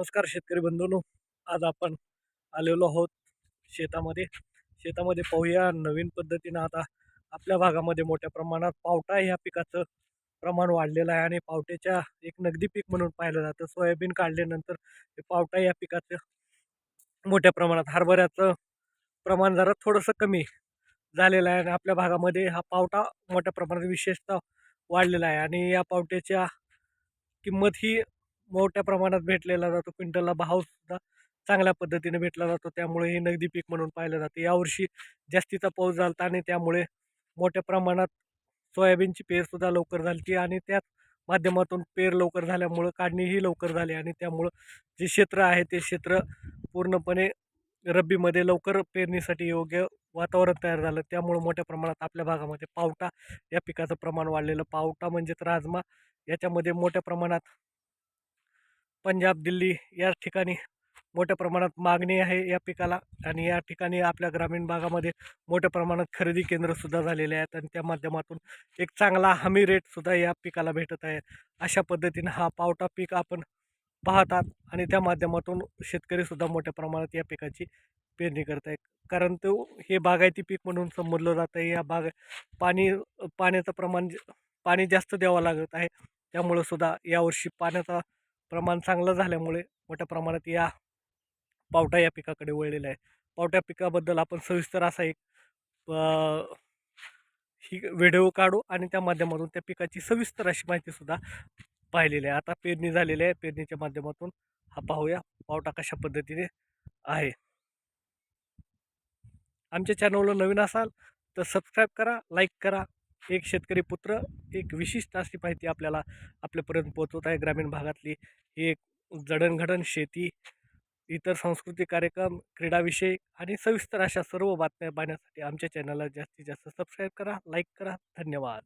नमस्कार शेतकरी बंधूंनो. आज आपण आलेलो आहोत शेतामध्ये. शेतामध्ये पाहूया नवीन पद्धतीनं आता आपल्या भागामध्ये मोठ्या प्रमाणात पावटा ह्या पिकाचं प्रमाण वाढलेलं आहे आणि पावट्याच्या एक नगदी पीक म्हणून पाहिलं जातं. सोयाबीन काढल्यानंतर ते पावटा या पिकाचं मोठ्या प्रमाणात हरभऱ्याचं प्रमाण जरा थोडंसं कमी झालेलं आहे आणि आपल्या भागामध्ये हा पावटा मोठ्या प्रमाणात विशेषतः वाढलेला आहे आणि या पावट्याच्या किंमत ही मोठ्या प्रमाणात भेटलेला जातो. क्विंटलला भावसुद्धा चांगल्या पद्धतीने भेटला जातो. त्यामुळे हे नगदी पीक म्हणून पाहिलं जातं. यावर्षी जास्तीचा पाऊस झाला आणि त्यामुळे मोठ्या प्रमाणात सोयाबीनची पेरसुद्धा लवकर झाली आणि त्याच माध्यमातून पेर लवकर झाल्यामुळं काढणीही लवकर झाली आणि त्यामुळं जे क्षेत्र आहे ते क्षेत्र पूर्णपणे रब्बीमध्ये लवकर पेरणीसाठी योग्य वातावरण तयार झालं. त्यामुळं मोठ्या प्रमाणात आपल्या भागामध्ये पावटा या पिकाचं प्रमाण वाढलेलं. पावटा म्हणजेच राजमा याच्यामध्ये मोठ्या प्रमाणात पंजाब दिल्ली या ठिकाणी मोठ्या प्रमाणात मागणी आहे या पिकाला आणि या ठिकाणी आपल्या ग्रामीण भागामध्ये मोठ्या प्रमाणात खरेदी केंद्रसुद्धा झालेले आहेत आणि त्या माध्यमातून एक चांगला हमी रेटसुद्धा या पिकाला भेटत आहे. अशा पद्धतीनं हा पावटा पीक आपण पाहतात आणि त्या माध्यमातून शेतकरीसुद्धा मोठ्या प्रमाणात या पिकाची पेरणी करत आहे कारण तो हे बागायती पीक म्हणून संबोधलं जातं आहे. या बाग पाणी पाण्याचं प्रमाण पाणी जास्त द्यावं लागत आहे. त्यामुळं सुद्धा यावर्षी पाण्याचा प्रमाण चांगलं झाल्यामुळे मोठ्या प्रमाणात या पावटा या पिकाकडे वळलेला आहे पावट्या पिकाबद्दल आपण सविस्तर असा एक ही व्हिडिओ काढू आणि त्या माध्यमातून त्या पिकाची सविस्तर अशी माहितीसुद्धा पाहिलेली आहे. आता पेरणी झालेली आहे. पेरणीच्या माध्यमातून हा पाहूया पावटा कशा पद्धतीने आहे. आमच्या चॅनलवर नवीन असाल तर सबस्क्राईब करा लाईक करा एक शेतकरी पुत्र एक विशिष्ट अशी माहिती आपल्याला आपल्यापर्यंत पोहोचवत आहे. ग्रामीण भागातली ही एक जडणघडण शेती इतर सांस्कृतिक कार्यक्रम क्रीडाविषयी आणि सविस्तर अशा सर्व बातम्या पाहण्यासाठी आमच्या चॅनलला जास्तीत जास्त सबस्क्राईब करा लाईक करा. धन्यवाद.